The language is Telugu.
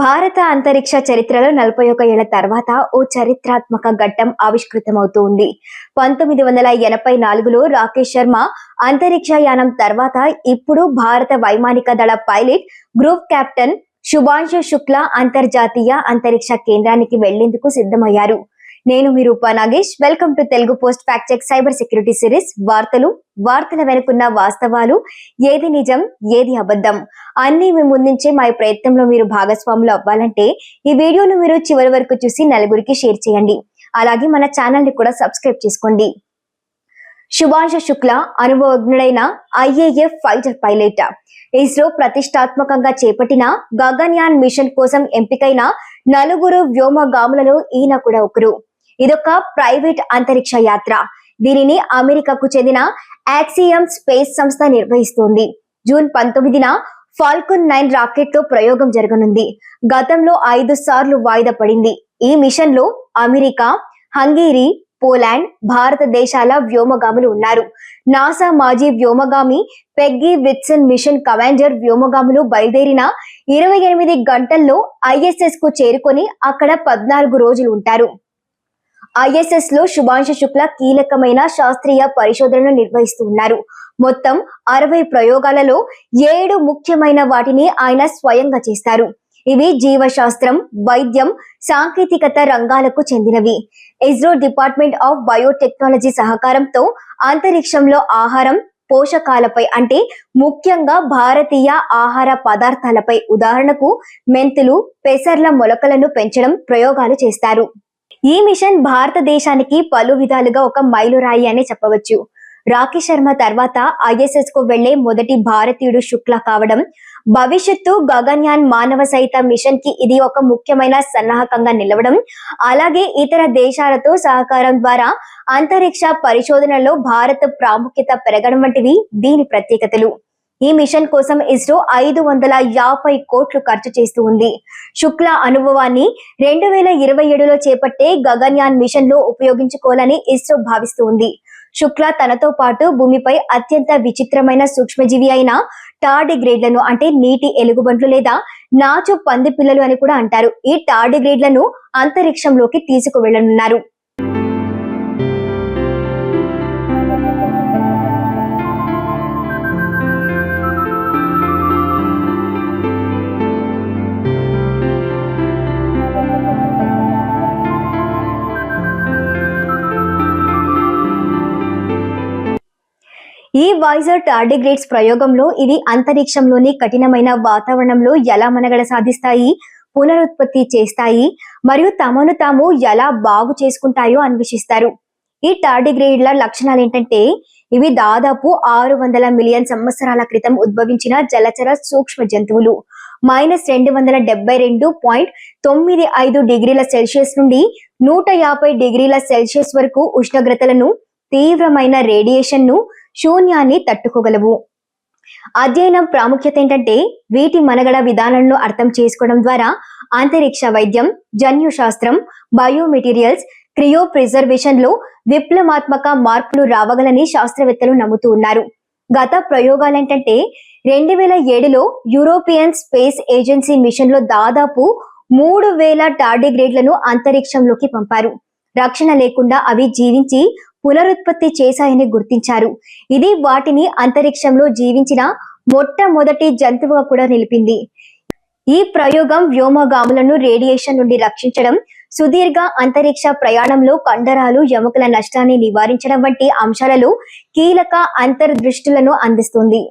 భారత అంతరిక్ష చరిత్రలో నలభై ఒక ఏళ్ళ తర్వాత ఓ చరిత్రాత్మక ఘట్టం ఆవిష్కృతమవుతోంది. పంతొమ్మిది వందల ఎనభై నాలుగులో రాకేష్ శర్మ అంతరిక్ష యానం తర్వాత ఇప్పుడు భారత వైమానిక దళ pilot group captain Shubhanshu Shukla అంతర్జాతీయ అంతరిక్ష కేంద్రానికి వెళ్ళేందుకు సిద్ధమయ్యారు. నేను మీ Rupa Nagesh. Welcome to Telugu Post fact check cyber security series వార్తలు వార్తల వెనుకున్న వాస్తవాలు ఏది నిజం ఏది అబద్ధం? అన్ని మీ ముందుంచే మా ప్రయత్నంలో మీరు భాగస్వాములు అవ్వాలంటే ఈ వీడియోను మీరు చివరి వరకు చూసి నలుగురికి షేర్ చేయండి. అలాగే మన ఛానల్ని కూడా సబ్స్క్రైబ్ చేసుకోండి. శుభాంశ శుక్ల అనుభవజ్ఞుడైన ఐఏఎఫ్ ఫైటర్ పైలట్. ఇస్రో ప్రతిష్టాత్మకంగా చేపట్టిన గగన్యాన్ మిషన్ కోసం ఎంపికైన నలుగురు వ్యోమగాములలో ఈయన కూడా ఒకరు. ఇదొక ప్రైవేట్ అంతరిక్ష యాత్ర. దీనిని అమెరికాకు చెందిన యాక్సియం స్పేస్ సంస్థ నిర్వహిస్తోంది. జూన్ పంతొమ్మిదిన ఫాల్కన్ నైన్ రాకెట్లో ప్రయోగం జరగనుంది. గతంలో ఐదు సార్లు వాయిదా పడింది. ఈ మిషన్లో అమెరికా హంగేరీ పోలాండ్ భారతదేశాల వ్యోమగాములు ఉన్నారు. నాసా మాజీ వ్యోమగామి పెగ్గి విట్సన్ మిషన్ కమాండర్ వ్యోమగాములు బయలుదేరిన ఇరవై ఎనిమిది గంటల్లో ఐఎస్ఎస్కు చేరుకొని అక్కడ పద్నాలుగు రోజులు ఉంటారు. ఐఎస్ఎస్లో శుభాంశు శుక్ల కీలకమైన శాస్త్రీయ పరిశోధనలు నిర్వహిస్తూ ఉన్నారు. మొత్తం అరవై ప్రయోగాలలో ఏడు ముఖ్యమైన వాటిని ఆయన స్వయంగా చేస్తారు. ఇవి జీవశాస్త్రం వైద్యం సాంకేతికత రంగాలకు చెందినవి. ఇస్రో డిపార్ట్మెంట్ ఆఫ్ బయోటెక్నాలజీ సహకారంతో అంతరిక్షంలో ఆహారం పోషకాలపై అంటే ముఖ్యంగా భారతీయ ఆహార పదార్థాలపై ఉదాహరణకు మెంతులు పెసర్ల మొలకలను పెంచడం ప్రయోగాలు చేస్తారు. ఈ మిషన్ భారతదేశానికి పలు విధాలుగా ఒక మైలురాయి అని చెప్పవచ్చు. రాకేష్ శర్మ తర్వాత ఐఎస్ఎస్కు వెళ్ళే మొదటి భారతీయుడు శుక్ల కావడం భవిష్యత్తు గగన్యాన్ మానవ సహిత మిషన్కి ఇది ఒక ముఖ్యమైన సన్నాహకంగా నిలవడం అలాగే ఇతర దేశాలతో సహకారం ద్వారా అంతరిక్ష పరిశోధనలో భారత్ ప్రాముఖ్యత పెరగడం వంటివి దీని ప్రత్యేకతలు. ఈ మిషన్ కోసం ఇస్రో ఐదు వందల యాభై కోట్లు ఖర్చు చేస్తూ ఉంది. శుక్ల అనుభవాన్ని రెండు వేల ఇరవై ఏడులో చేపట్టే గగన్యాన్ మిషన్లో ఉపయోగించుకోవాలని ఇస్రో భావిస్తూ ఉంది శుక్ల తనతో పాటు భూమిపై అత్యంత విచిత్రమైన సూక్ష్మజీవి అయిన టార్డిగ్రేడ్లను అంటే నీటి ఎలుగుబంట్లు లేదా నాచు పంది పిల్లలు అని కూడా అంటారు. ఈ టార్డిగ్రేడ్లను అంతరిక్షంలోకి తీసుకువెళ్ళనున్నారు ఈ వైజర్ టార్డిగ్రేడ్స్ ప్రయోగంలో ఇవి అంతరిక్షంలోని కఠినమైన వాతావరణంలో ఎలా మనగడ సాధిస్తాయి పునరుత్పత్తి చేస్తాయి మరియు తమను తాము ఎలా బాగు చేసుకుంటాయో అన్వేషిస్తారు. ఈ టార్డిగ్రేడ్ల లక్షణాలు ఏంటంటే ఇవి దాదాపు ఆరు వందల మిలియన్ సంవత్సరాల క్రితం ఉద్భవించిన జలచర సూక్ష్మ జంతువులు. మైనస్ రెండు వందల డెబ్బై రెండు పాయింట్ తొమ్మిది ఐదు డిగ్రీల సెల్సియస్ నుండి నూట యాభై డిగ్రీల సెల్సియస్ వరకు ఉష్ణోగ్రతలను తీవ్రమైన రేడియేషన్ను శూన్యాన్ని తట్టుకోగలవు. అధ్యయనం ప్రాముఖ్యత ఏంటంటే వీటి మనగడ విధానాలను అర్థం చేసుకోవడం ద్వారా అంతరిక్ష వైద్యం జన్యు శాస్త్రం బయోమెటీరియల్స్ క్రియో ప్రిజర్వేషన్లో విప్లవాత్మక మార్పులు రావగలని శాస్త్రవేత్తలు నమ్ముతూ ఉన్నారు. గత ప్రయోగాలు ఏంటంటే రెండు వేల ఏడులో యూరోపియన్ స్పేస్ ఏజెన్సీ మిషన్లో దాదాపు మూడు వేల టార్డిగ్రేడ్లను అంతరిక్షంలోకి పంపారు. రక్షణ లేకుండా అవి జీవించి పునరుత్పత్తి చేశాయని గుర్తించారు. ఇది వాటిని అంతరిక్షంలో జీవించిన మొట్టమొదటి జంతువుగా కూడా నిలిపింది. ఈ ప్రయోగం వ్యోమగాములను రేడియేషన్ నుండి రక్షించడం సుదీర్ఘ అంతరిక్ష ప్రయాణంలో కండరాలు ఎముకల నష్టాన్ని నివారించడం వంటి అంశాలలో కీలక అంతర్దృష్టులను అందిస్తుంది.